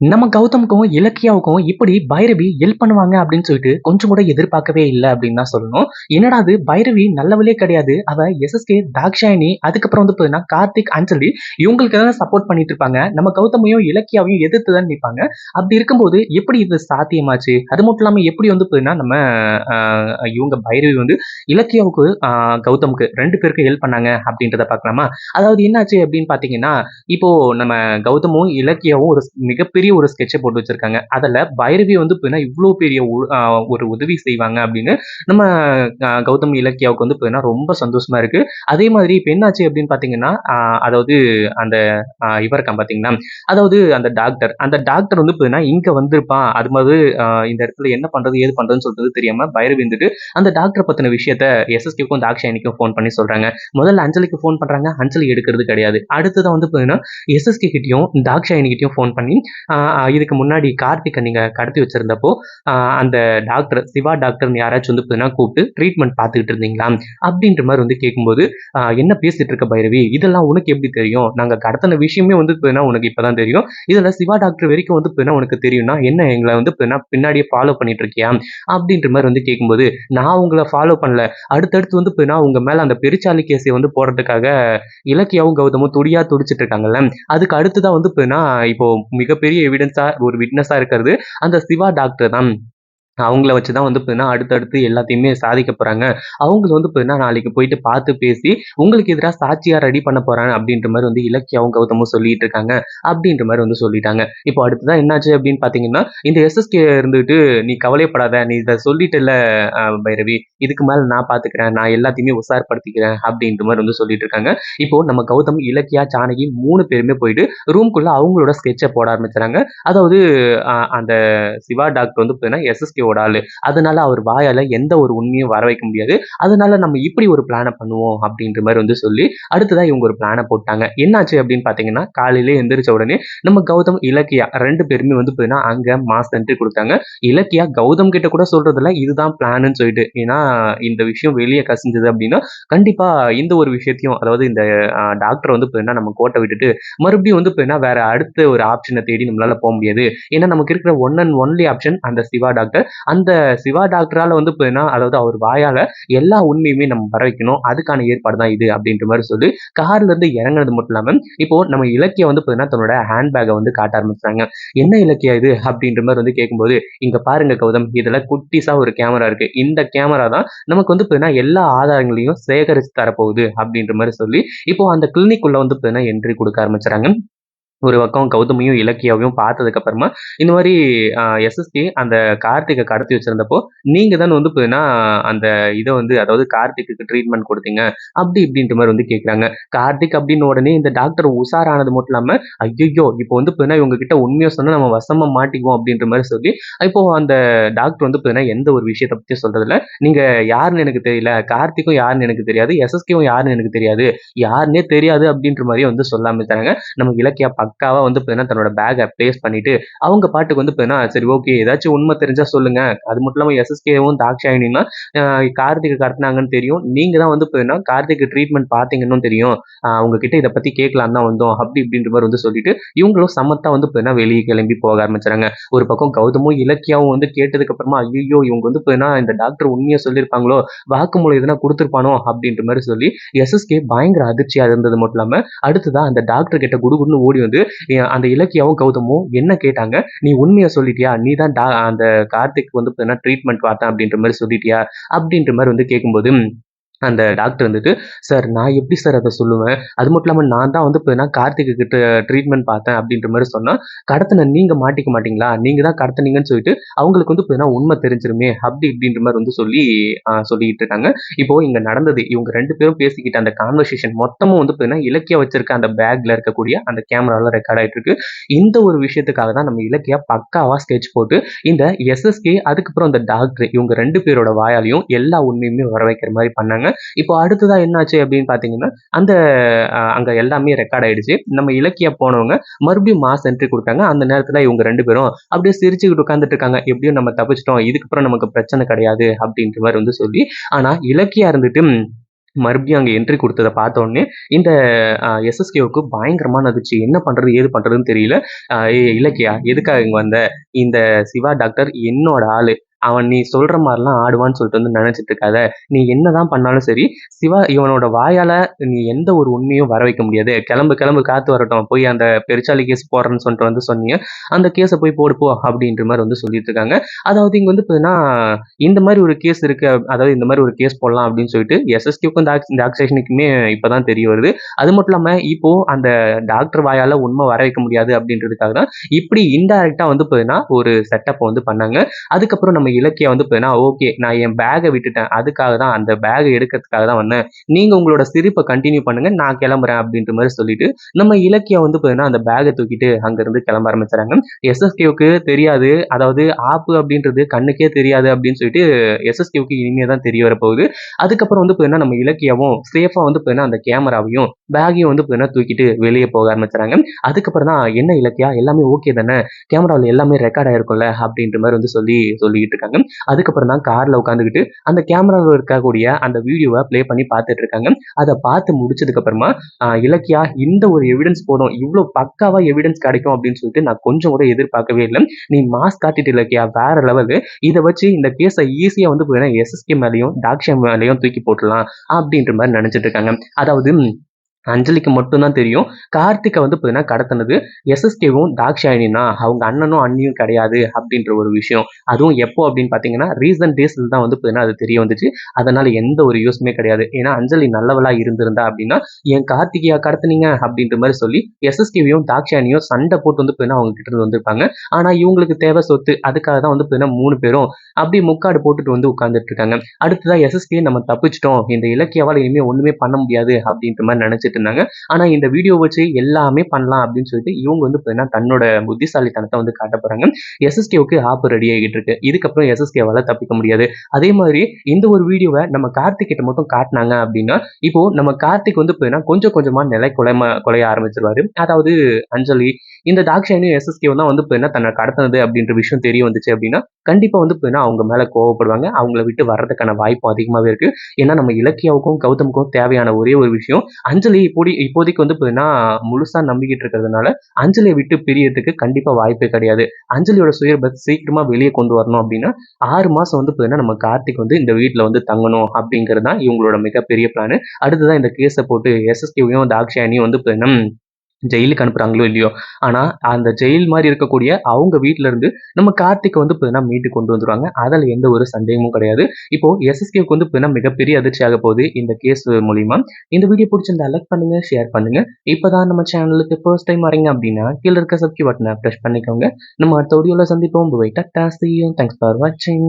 நம்ம கௌதமுக்கும் இலக்கியாவுக்கும் இப்படி பைரவி ஹெல்ப் பண்ணுவாங்க அப்படின்னு சொல்லிட்டு கொஞ்சம் கூட எதிர்பார்க்கவே இல்லை அப்படின்னு தான் சொல்லணும். என்னடா அது? பைரவி நல்லவளே கிடையாது. அவ எஸ்எஸ்கே தாக்ஷாயினி அதுக்கப்புறம் வந்து பார்த்தீங்கன்னா கார்த்திக் அஞ்சலி இவங்களுக்கு தான் சப்போர்ட் பண்ணிட்டு இருப்பாங்க. நம்ம கௌதமையும் இலக்கியாவையும் எதிர்த்து தான் நிற்பாங்க அப்படி இருக்கும்போது எப்படி இது சாத்தியமாச்சு? அது மட்டும் இல்லாமல் எப்படி வந்து பார்த்தீங்கன்னா நம்ம இவங்க பைரவி வந்து இலக்கியாவுக்கு கௌதமுக்கு ரெண்டு பேருக்கு ஹெல்ப் பண்ணாங்க அப்படின்றத பார்க்கலாமா? அதாவது என்னாச்சு அப்படின்னு பார்த்தீங்கன்னா இப்போ நம்ம கௌதமும் இலக்கியாவும் ஒரு மிகப்பெரிய ஒரு ஸ்கெட்சை போட்டு வச்சிருக்காங்க. அதில் பைரவி வந்து பார்த்தீங்கன்னா இவ்வளோ பெரிய உ- ஒரு உதவி செய்வாங்க அப்படின்னு நம்ம கௌதம் இலக்கியாவுக்கு வந்து பார்த்தீங்கன்னா ரொம்ப சந்தோஷமா இருக்கு. அதே மாதிரி இப்போ என்னாச்சு அப்படின்னு பார்த்தீங்கன்னா அதாவது அந்த ஆஹ் இவர் இருக்கான் அதாவது அந்த டாக்டர் அந்த டாக்டர் வந்து பார்த்தீங்கன்னா இங்கே வந்திருப்பான். அது மாதிரி இந்த இடத்துல என்ன பண்ணுறது ஏது பண்ணுறதுன்னு சொல்றது தெரியாமல் பைரவி வந்துட்டு அந்த டாக்டர் பற்றின விஷயத்த எஸ்எஸ்கேக்கும் தாக்ஷாயனிக்கும் ஃபோன் பண்ணி சொல்கிறாங்க முதல்ல அஞ்சலிக்கு ஃபோன் பண்ணுறாங்க அஞ்சலி எடுக்கிறது கிடையாது. அடுத்ததான் வந்து பார்த்தீங்கன்னா எஸ்எஸ்கே கிட்டேயும் தாக்ஷாயனி ஃபோன் பண்ணி இதுக்கு முன்னாடி கார்த்திகை நீங்கள் கடத்தி வச்சிருந்தப்போ அந்த டாக்டர் சிவா டாக்டர்னு யாராச்சும் வந்து பார்த்தீங்கன்னா கூப்பிட்டு ட்ரீட்மெண்ட் பார்த்துக்கிட்டு இருந்தீங்களா? அப்படின்ற மாதிரி வந்து கேட்கும்போது என்ன பேசிட்டு இருக்க பைரவி? இதெல்லாம் உனக்கு எப்படி தெரியும்? நாங்கள் கடத்தின விஷயமே வந்து பார்த்தீங்கன்னா உனக்கு இப்போ தான் தெரியும். இதில் சிவா டாக்டர் வரைக்கும் வந்து பார்த்தீங்கன்னா உனக்கு தெரியும்னா என்ன எங்களை வந்து பார்த்தீங்கன்னா பின்னாடியே ஃபாலோ பண்ணிட்டு இருக்கியா? அப்படின்ற மாதிரி வந்து கேட்கும்போது நான் உங்களை ஃபாலோ பண்ணல. அடுத்தடுத்து வந்து பார்த்தீங்கன்னா உங்கள் மேலே அந்த பெருச்சாலி கேஸை வந்து போடுறதுக்காக இலக்கியாவும் கௌதமும் துடியாக துடிச்சிட்டு இருக்காங்கல்ல. அதுக்கு அடுத்ததான் வந்து பார்த்தீங்கன்னா இப்போ மிகப்பெரிய எவிடன்ஸாக ஒரு விட்னஸாக இருக்கிறது. அந்த சிவா டாக்டர் தான். அவங்கள வச்சு தான் வந்து பார்த்தீங்கன்னா அடுத்தடுத்து எல்லாத்தையுமே சாதிக்க போறாங்க. அவங்கள வந்து பார்த்தீங்கன்னா நாளைக்கு போயிட்டு பார்த்து பேசி உங்களுக்கு எதிராக சாட்சியாக ரெடி பண்ண போறாங்க அப்படின்ற மாதிரி வந்து இலக்கியாவும் கௌதமும் சொல்லிட்டு இருக்காங்க அப்படின்ற மாதிரி வந்து சொல்லிட்டாங்க. இப்போ அடுத்ததான் என்னாச்சு அப்படின்னு பார்த்தீங்கன்னா இந்த எஸ்எஸ்கே இருந்துட்டு நீ கவலைப்படாத நீ இதை சொல்லிட்டல பைரவி. இதுக்கு மேலே நான் பார்த்துக்கிறேன் நான் எல்லாத்தையுமே உசார்படுத்திக்கிறேன் அப்படின்ற மாதிரி வந்து சொல்லிட்டு இருக்காங்க. இப்போ நம்ம கௌதம் இலக்கியா ஜானகி மூணு பேருமே போயிட்டு ரூம்குள்ள அவங்களோட ஸ்கெட்சை போட ஆரம்பிச்சாங்க அதாவது அந்த சிவா டாக்டர் வந்து பார்த்தீங்கன்னா ஒரு ஆள். அதனால அவர் வாயால எந்த ஒரு உண்மையும் வர வைக்க முடியாது. அதனால நம்ம இப்படி ஒரு பிளானை பண்ணுவோம் அப்படின்ற மாதிரி வந்து சொல்லி அடுத்ததா இவங்க ஒரு பிளானை போட்டாங்க. என்னாச்சு அப்படின்னு பார்த்தீங்கன்னா காலையிலே எந்திரிச்ச உடனே நம்ம கௌதம் இலக்கியா ரெண்டு பேருமே வந்து பார்த்தீங்கன்னா அங்க மாஸ் என்ட்ரி கொடுத்தாங்க. இலக்கியா கௌதம் கிட்ட கூட சொல்றதுல இதுதான் பிளான்னு சொல்லிட்டு ஏன்னா இந்த விஷயம் வெளியே கசிஞ்சது அப்படின்னா கண்டிப்பா இந்த ஒரு விஷயத்தையும் அதாவது இந்த டாக்டர் வந்து பார்த்தீங்கன்னா நம்ம கோட்டை விட்டுட்டு மறுபடியும் வந்து பார்த்தீங்கன்னா வேற அடுத்த ஒரு ஆப்ஷனை தேடி நம்மளால போக முடியாது. ஏன்னா நமக்கு இருக்கிற ஒன் அண்ட் ஒன்லி ஆப்ஷன் அந்த சிவா டாக்டர் அந்த சிவா டாக்டரால் வந்து பார்த்தீங்கன்னா அதாவது அவர் வாயால் எல்லா உண்மையுமே நம்ம வர வைக்கணும். அதுக்கான ஏற்பாடு தான் இது அப்படின்ற மாதிரி சொல்லி கார்ல இருந்து இறங்குனது மட்டும் இல்லாமல் இப்போ நம்ம இலக்கிய வந்து பார்த்தீங்கன்னா தன்னோட ஹேண்ட் பேக்கை வந்து காட்ட ஆரம்பிச்சாங்க என்ன இலக்கியா இது அப்படின்ற மாதிரி வந்து கேட்கும்போது இங்க பாருங்க கௌதம் இதுல குட்டிஸா ஒரு கேமரா இருக்கு. இந்த கேமரா தான் நமக்கு வந்து பார்த்தீங்கன்னா எல்லா ஆதாரங்களையும் சேகரித்து தரப்போகுது அப்படின்ற மாதிரி சொல்லி இப்போ அந்த கிளினிக் உள்ள வந்து பார்த்தீங்கன்னா என்ட்ரி கொடுக்க ஆரம்பிச்சாங்க ஒரு பக்கம் கௌதமியும் இலக்கியாவையும் பார்த்ததுக்கு அப்புறமா இந்த மாதிரி எஸ்எஸ்கே அந்த கார்த்திகை கடத்தி வச்சிருந்தப்போ நீங்க தான் வந்து பார்த்தீங்கன்னா அந்த இதை வந்து அதாவது கார்த்திக்கு ட்ரீட்மெண்ட் கொடுத்தீங்க அப்படி இப்படின்ற மாதிரி வந்து கேட்குறாங்க கார்த்திக் அப்படின்னு உடனே இந்த டாக்டர் உஷாரானது மட்டும் இல்லாமல் ஐயோ இப்போ வந்து பார்த்தீங்கன்னா இவங்க கிட்ட உண்மையை சொன்னால் நம்ம வசமாக மாட்டிக்குவோம் அப்படின்ற மாதிரி சொல்லி இப்போ அந்த டாக்டர் வந்து பார்த்தீங்கன்னா எந்த ஒரு விஷயத்தை பற்றியும் சொல்றதில்ல. நீங்க யாருன்னு எனக்கு தெரியல கார்த்திக்கும் யாருன்னு எனக்கு தெரியாது எஸ்எஸ்கேவும் யாருன்னு எனக்கு தெரியாது யாருன்னே தெரியாது அப்படின்ற மாதிரி வந்து சொல்லாமல் தராங்க. நமக்கு இலக்கியா பக்காவாக வந்து பார்த்தீங்கன்னா தன்னோட பேக்கை ப்ளேஸ் பண்ணிட்டு அவங்க பாட்டுக்கு வந்து பார்த்தீங்கன்னா சரி ஓகே ஏதாச்சும் உண்மை தெரிஞ்சா சொல்லுங்க. அது மட்டும் இல்லாமல் எஸ்எஸ்கேவும் தாக்ஷாயினா கார்த்திகை கடத்தினாங்கன்னு தெரியும். நீங்கள் தான் வந்து பார்த்தீங்கன்னா கார்த்திக் ட்ரீட்மெண்ட் பார்த்தீங்கன்னு தெரியும். அவங்க கிட்ட இதை பற்றி கேட்கலாம் தான் வந்தோம் அப்படி இப்படின்ற மாதிரி வந்து சொல்லிட்டு இவங்களும் சமத்தா வந்து பார்த்தீங்கன்னா வெளியே கிளம்பி போக ஆரம்பிச்சாங்க. ஒரு பக்கம் கௌதமும் இலக்கியாவும் வந்து கேட்டதுக்கு அப்புறமா ஐயோ இவங்க வந்து பார்த்தீங்கன்னா இந்த டாக்டர் உண்மையாக சொல்லியிருப்பாங்களோ வாக்குமூலம் எதுனா கொடுத்துருப்பானோ அப்படின்ற மாதிரி சொல்லி எஸ்எஸ்கே பயங்கர அதிர்ச்சியாக இருந்தது மட்டும் இல்லாமல் அடுத்ததான் அந்த டாக்டர் கிட்ட குடுகுடுன்னு ஓடி வந்து அஹ் அந்த இலக்கியாவும் கௌதமும் என்ன கேட்டாங்க? நீ உண்மையை சொல்லிட்டியா? நீ தான் டா- அந்த கார்த்திக் வந்து ட்ரீட்மெண்ட் பார்த்தேன் அப்படின்ற மாதிரி சொல்லிட்டியா? அப்படின்ற மாதிரி வந்து கேட்கும்போது அந்த டாக்டர் வந்துட்டு சார் நான் எப்படி சார் அதை சொல்லுவேன்? அது மட்டும் இல்லாமல் நான் தான் வந்து பார்த்தீங்கன்னா கார்த்திக்கு கிட்ட ட்ரீட்மெண்ட் பார்த்தேன் அப்படின்ற மாதிரி சொன்னால் கடத்தின நீங்கள் மாட்டிக்க மாட்டீங்களா? நீங்கள் தான் கடத்துனீங்கன்னு சொல்லிட்டு அவங்களுக்கு வந்து இப்போ உண்மை தெரிஞ்சிருமே அப்படி இப்படின்ற மாதிரி வந்து சொல்லி சொல்லிக்கிட்டு இருக்காங்க. இப்போ இங்கே நடந்தது இவங்க ரெண்டு பேரும் பேசிக்கிட்ட அந்த கான்வர்சேஷன் மொத்தமும் வந்து பார்த்தீங்கன்னா இலக்கியம் வச்சிருக்க அந்த பேக்ல இருக்கக்கூடிய அந்த கேமராவில் ரெக்கார்ட் ஆகிட்டு இருக்கு. இந்த ஒரு விஷயத்துக்காக தான் நம்ம இலக்கியா பக்காவாக ஸ்கெட்ச் போட்டு இந்த எஸ்எஸ்கே அதுக்கப்புறம் அந்த டாக்டர் இவங்க ரெண்டு பேரோட வாயாலையும் எல்லா உண்மையுமே வர வைக்கிற மாதிரி பண்ணாங்க. இப்போ அடுத்ததா என்னாச்சு அப்படின்னு பார்த்தீங்கன்னா அந்த அங்கே அங்க எல்லாமே ரெக்கார்ட் ஆயிடுச்சு நம்ம இலக்கிய போனவங்க மறுபடியும் மாஸ் என்ட்ரி கொடுத்தாங்க அந்த நேரத்தில் இவங்க ரெண்டு பேரும் அப்படியே சிரிச்சுக்கிட்டு உட்காந்துட்டு இருக்காங்க எப்படியும் நம்ம தப்பிச்சிட்டோம் இதுக்கப்புறம் நமக்கு பிரச்சனை கிடையாது அப்படின்ற மாதிரி வந்து சொல்லி ஆனா இலக்கியா இருந்துட்டு மறுபடியும் அங்க என்ட்ரி கொடுத்ததை பார்த்த உடனே, இந்த எஸ்எஸ்கேவுக்கு பயங்கரமான அதிர்ச்சி என்ன பண்றது? ஏது பண்றதுன்னு தெரியல. இலக்கியா, எதுக்காக இங்க வந்த? இந்த சிவா டாக்டர் என்னோட ஆளு. அவன் நீ சொல்ற மாதிரிலாம் ஆடுவான்னு சொல்லிட்டு வந்து நினைச்சிட்டு இருக்காத. நீ என்னதான் பண்ணாலும் சரி, சிவா இவனோட வாயால நீ எந்த ஒரு உண்மையும் வர வைக்க முடியாது. கிளம்பு கிளம்பு காத்து வரட்டும். போய் அந்த பெருச்சாலி கேஸ் போடுறேன்னு சொல்லிட்டு வந்து சொன்னீங்க. அந்த கேஸை போய் போடு போ" அப்படின்ற மாதிரி வந்து சொல்லிட்டு இருக்காங்க. அதாவது இங்க வந்து பார்த்தீங்கன்னா, இந்த மாதிரி ஒரு கேஸ் இருக்கு. அதாவது இந்த மாதிரி ஒரு கேஸ் போடலாம் அப்படின்னு சொல்லிட்டு எஸ்எஸ்கியூக்கும் இந்த டாக்ஸேஷனுக்குமே இப்பதான் தெரிய வருது. அது மட்டும் இல்லாம இப்போ அந்த டாக்டர் வாயால உண்மை வர வைக்க முடியாது அப்படின்றதுக்காக தான், இப்படி இன்டைரக்டா வந்து பார்த்தீங்கன்னா, ஒரு செட்டப் வந்து பண்ணாங்க. அதுக்கப்புறம் நம்ம இலக்கியம் வந்து பார்த்தீங்கன்னா, "ஓகே நான் என் பேகை விட்டுட்டேன். அதுக்காக தான் அந்த பேகை எடுக்கிறதுக்காக தான் வந்தேன். நீங்க உங்களோட சிரிப்பை கண்டினியூ பண்ணுங்க. நான் கிளம்புறேன் அப்படின்ற மாதிரி சொல்லிட்டு, நம்ம இலக்கியம் வந்து பார்த்தீங்கன்னா, அந்த பேகை தூக்கிட்டு அங்கிருந்து கிளம்ப ஆரம்பிச்சுறாங்க. எஸ்எஸ்கேவுக்கு தெரியாது. அதாவது ஆப்பு அப்படின்றது கண்ணுக்கே தெரியாது அப்படின்னு சொல்லிட்டு எஸ்எஸ்கேவுக்கு இனிமே தான் தெரிய வரப்போகுது. அதுக்கப்புறம் வந்து பார்த்தீங்கன்னா, நம்ம இலக்கியாவும் சேஃபா வந்து பார்த்தீங்கன்னா, அந்த கேமராவையும், பேக்கையும் வந்து பார்த்தீங்கன்னா தூக்கிட்டு வெளியே போக ஆரம்பிச்சுறாங்க. அதுக்கப்புறம் தான், "என்ன இலக்கியா எல்லாமே ஓகே தானே? கேமராவில் எல்லாமே ரெக்கார்ட் ஆயிருக்கும்ல?" அப்படின்ற மாதிரி வந்து சொல்லி சொல்லிட்டு இருக்காங்க. அதுக்கப்புறம் தான் கார்ல உட்காந்துக்கிட்டு, அந்த கேமராவில் இருக்கக்கூடிய அந்த வீடியோவை ப்ளே பண்ணி பார்த்துட்டு இருக்காங்க. அதை பார்த்து முடிச்சதுக்கு அப்புறமா, இலக்கியா இந்த ஒரு எவிடன்ஸ் போதும். இவ்வளவு பக்காவா எவிடன்ஸ் கிடைக்கும் அப்படின்னு சொல்லிட்டு நான் கொஞ்சம் கூட எதிர்பார்க்கவே இல்லை நீ மாஸ் காட்டிட்டு இலக்கியா. வேற லெவலு. இதை வச்சு இந்த கேஸை ஈஸியா வந்து பார்த்தீங்கன்னா, எஸ்எஸ்கே மேலேயும் டாக்ஷியம் மேலயும் தூக்கி போட்டுடலாம் அப்படின்ற மாதிரி நினச்சிட்டு இருக்காங்க. அதாவது அஞ்சலிக்கு மட்டும் தான் தெரியும். கார்த்திகை வந்து பார்த்தீங்கன்னா கடத்தினது எஸ்எஸ்கேவும், தாக்ஷாயினா அவங்க அண்ணனும், அண்ணியும் கிடையாது அப்படின்ற ஒரு விஷயம். அதுவும் எப்போ அப்படின்னு பார்த்தீங்கன்னா, ரீசென்ட் டேஸில் தான் வந்து பார்த்தீங்கன்னா, அது தெரிய வந்துச்சு. அதனால எந்த ஒரு யூஸ்மே கிடையாது. ஏன்னா அஞ்சலி நல்லவளா இருந்திருந்தா அப்படின்னா, "ஏன் கார்த்திகையா கடத்துனீங்க?" அப்படின்ற மாதிரி சொல்லி எஸ்எஸ்கேவையும், தாக்ஷாயினியும் சண்டை போட்டு வந்து பார்த்தீங்கன்னா, அவங்க கிட்ட இருந்து வந்திருப்பாங்க. ஆனா இவங்களுக்கு தேவை சொத்து. அதுக்காக தான் வந்து பார்த்தீங்கன்னா மூணு பேரும் அப்படி முக்காடு போட்டுட்டு வந்து உட்காந்துட்டு இருக்காங்க. அடுத்ததா எஸ்எஸ்கே நம்ம தப்பிச்சிட்டோம் இந்த இலக்கியவால் இனிமேல் ஒன்றுமே பண்ண முடியாது அப்படின்ற மாதிரி மாரி நெனச்சுட்டு இருந்தாங்க. ஆனா இந்த வீடியோ வச்சு எல்லாமே பண்ணலாம் அப்படின்னு சொல்லிட்டு இவங்க வந்து பார்த்தீங்கன்னா, தன்னோட புத்திசாலித்தனத்தை வந்து காட்ட போறாங்க. எஸ்எஸ்கேவுக்கு ஆப் ரெடி ஆகிட்டு இருக்கு. இதுக்கப்புறம் எஸ்எஸ்கேவால தப்பிக்க முடியாது. அதே மாதிரி இந்த ஒரு வீடியோவை நம்ம கார்த்திக் கிட்ட மட்டும் காட்டினாங்க அப்படின்னா, இப்போ நம்ம கார்த்திக் வந்து பார்த்தீங்கன்னா, கொஞ்சம் கொஞ்சமா நிலை கொலைமா கொலைய ஆரம்பிச்சிருவாரு அதாவது அஞ்சலி, இந்த தாக்ஷாயினும் எஸ்எஸ்கேவும் தான் வந்து பார்த்தீங்கன்னா, தன்னை கடத்துனது அப்படின்ற விஷயம் தெரிய வந்துச்சு அப்படின்னா, கண்டிப்பாக வந்து பார்த்தீங்கன்னா, அவங்க மேலே கோவப்படுவாங்க. அவங்கள விட்டு வர்றதுக்கான வாய்ப்பும் அதிகமாகவே இருக்கு. ஏன்னா நம்ம இலக்கியாவுக்கும், கௌதமுக்கும் தேவையான ஒரே ஒரு விஷயம், அஞ்சலி இப்போடி இப்போதைக்கு வந்து பார்த்தீங்கன்னா, முழுசா நம்பிக்கிட்டு இருக்கிறதுனால, அஞ்சலியை விட்டு பிரியறதுக்கு கண்டிப்பா வாய்ப்பே கிடையாது. அஞ்சலியோட சுயபத்தை சீக்கிரமா வெளியே கொண்டு வரணும் அப்படின்னா, ஆறு மாசம் வந்து பார்த்தீங்கன்னா, நம்ம கார்த்திக் வந்து இந்த வீட்டில் வந்து தங்கணும் அப்படிங்கிறது தான் இவங்களோட மிகப்பெரிய பிளானு. அடுத்ததா இந்த கேஸை போட்டு எஸ்எஸ்கேவையும், தாக்ஷாயணியும் வந்து பார்த்தீங்கன்னா ஜெயிலுக்கு அனுப்புறாங்களோ இல்லையோ, ஆனால் அந்த ஜெயில் மாதிரி இருக்கக்கூடிய அவங்க வீட்ல இருந்து நம்ம கார்த்திக் வந்து பார்த்தீங்கன்னா, மீட்டு கொண்டு வந்துருவாங்க. அதில் எந்த ஒரு சந்தேகமும் கிடையாது. இப்போ எஸ்எஸ்கேவுக்கு வந்து பார்த்தீங்கன்னா, மிகப்பெரிய அதிர்ச்சியாக போகுது இந்த கேஸ் மூலிமா இந்த வீடியோ பிடிச்சிருந்தா லைக் பண்ணுங்க, ஷேர் பண்ணுங்க. இப்போதான் நம்ம சேனலுக்கு ஃபர்ஸ்ட் டைம் வரீங்க அப்படின்னா, கீழே இருக்க சப்ஸ்கிரைப் பட்டனை ப்ரெஷ் பண்ணிக்கோங்க. நம்ம அடுத்த வீடியோவில் சந்திப்போம். பை டாட்டா, தேங்க்ஸ் ஃபார் வாட்சிங்.